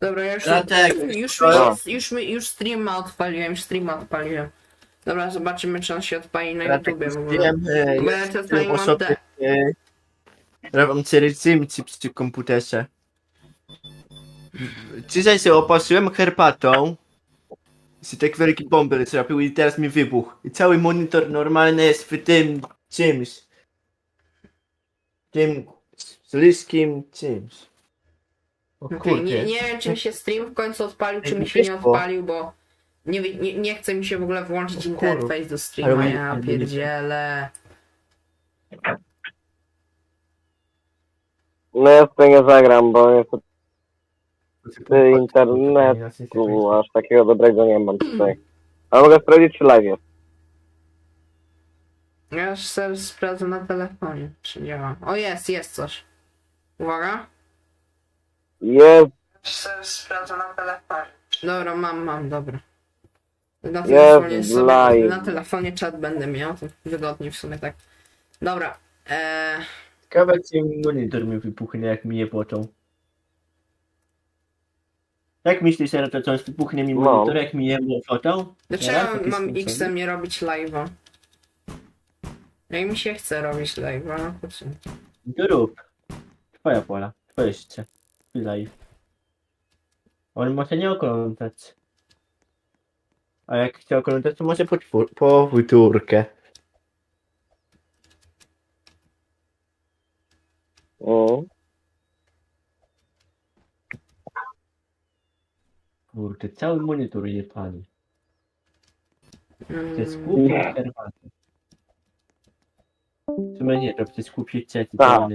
Dobra, ja już, Dlatego, już, to- już, już, już streama odpaliłem, już streama odpaliłem. Dobra, zobaczymy czy on się odpali na tak YouTubie w ogóle. wiem, e, Bo ja czasami mam te- e, przy komputerze. Dzisiaj się opaszyłem herbatą. I tak wielki bąbel zrobił i teraz mi wybuchł. I cały monitor normalny jest w tym czymś. Tym śliskim czymś. O Okej, kurde. nie, nie wiem czy mi się stream w końcu odpalił, czy mi się nie odpalił, bo nie, nie, nie chce mi się w ogóle włączyć interfejs do streama, Ale ja pierdzielę. No ja z nie zagram, bo niestety internetu aż takiego dobrego nie mam tutaj. Ale mogę sprawdzić czy live jest. Ja już sobie sprawdzę na telefonie, czy działa. O jest, jest coś. Uwaga. Jest, sprawdzę na telefonie. Dobra, mam, mam, dobra. Na Jest telefonie, sobie, live. na telefonie czat będę miał, to wygodniej w sumie tak. Dobra. Eee, Ciekawe czy monitor mi wybuchnie jak mi je płaczą. Jak myślisz, że to coś wybuchnie mi No. monitor jak mi je płaczą? dlaczego taki mam? X nie robić live'a? Jak mi się chce robić live'a, no to co? To rób. Twoja pola, twoje życie. Live. On może nie oglądać. A jak chce oglądać, to może po, czwór- po powtórkę. mm, Kurde, cały monitor je pali. To jest Mm, głupie Nie. będzie, to jest głupie cety, Tak.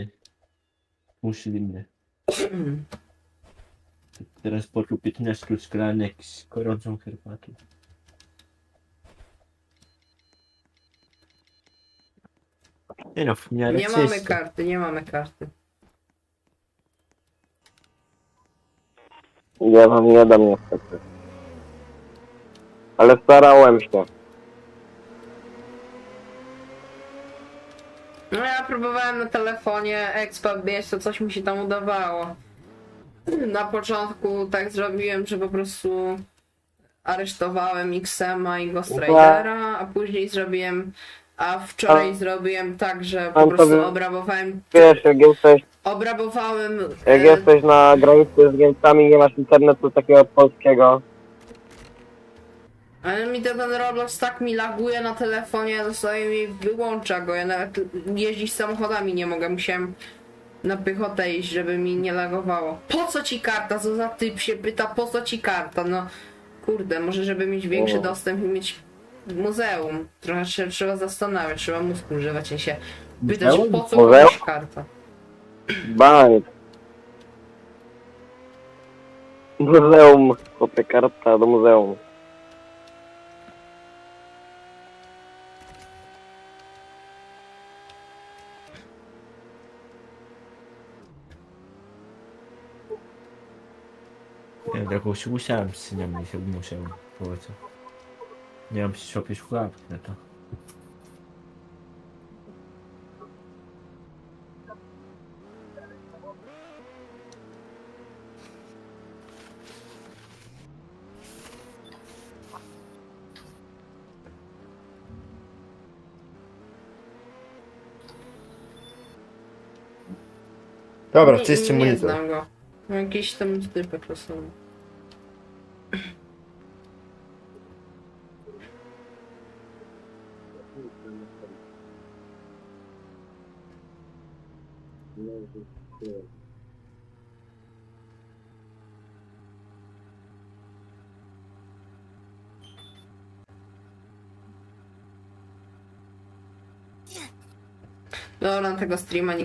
muszliny. Teraz poczuł 15 szklanek z gorącą herbatą. Nie no, w miarę nie mamy karty, nie mamy karty. ja wam nie dam niestety. Ale starałem się. No ja próbowałem na telefonie Expa biec, to coś mi się tam udawało. Na początku tak zrobiłem, że po prostu aresztowałem Xema i Ghost Ridera, a później zrobiłem, a wczoraj zrobiłem tak, że po Tam prostu sobie- obrabowałem, Wiesz, jak jesteś, obrabowałem, jak e, jesteś na granicy z Niemcami nie masz internetu takiego polskiego. Ale mi ten Roblox tak mi laguje na telefonie, dostaję mi wyłącza go, ja nawet jeździć samochodami nie mogę, musiałem na pychotę iść, żeby mi nie lagowało. Po co ci karta? Co za typ się pyta, po co ci karta? No kurde, może żeby mieć większy O. dostęp i mieć muzeum. Trochę się trzeba zastanawiać, trzeba mózgu używać się pytać, Muzeum? po co Muzeum? komuś karta. Bank. Muzeum. Chłopie, karta do muzeum. Ja taką się musiałem z się musiał. Po co? Nie mam się słuchawki na to. Dobra, Nie- czyście Nie monitor. znam go. Jakiś tam typek losowy. Dobra, na tego streama nie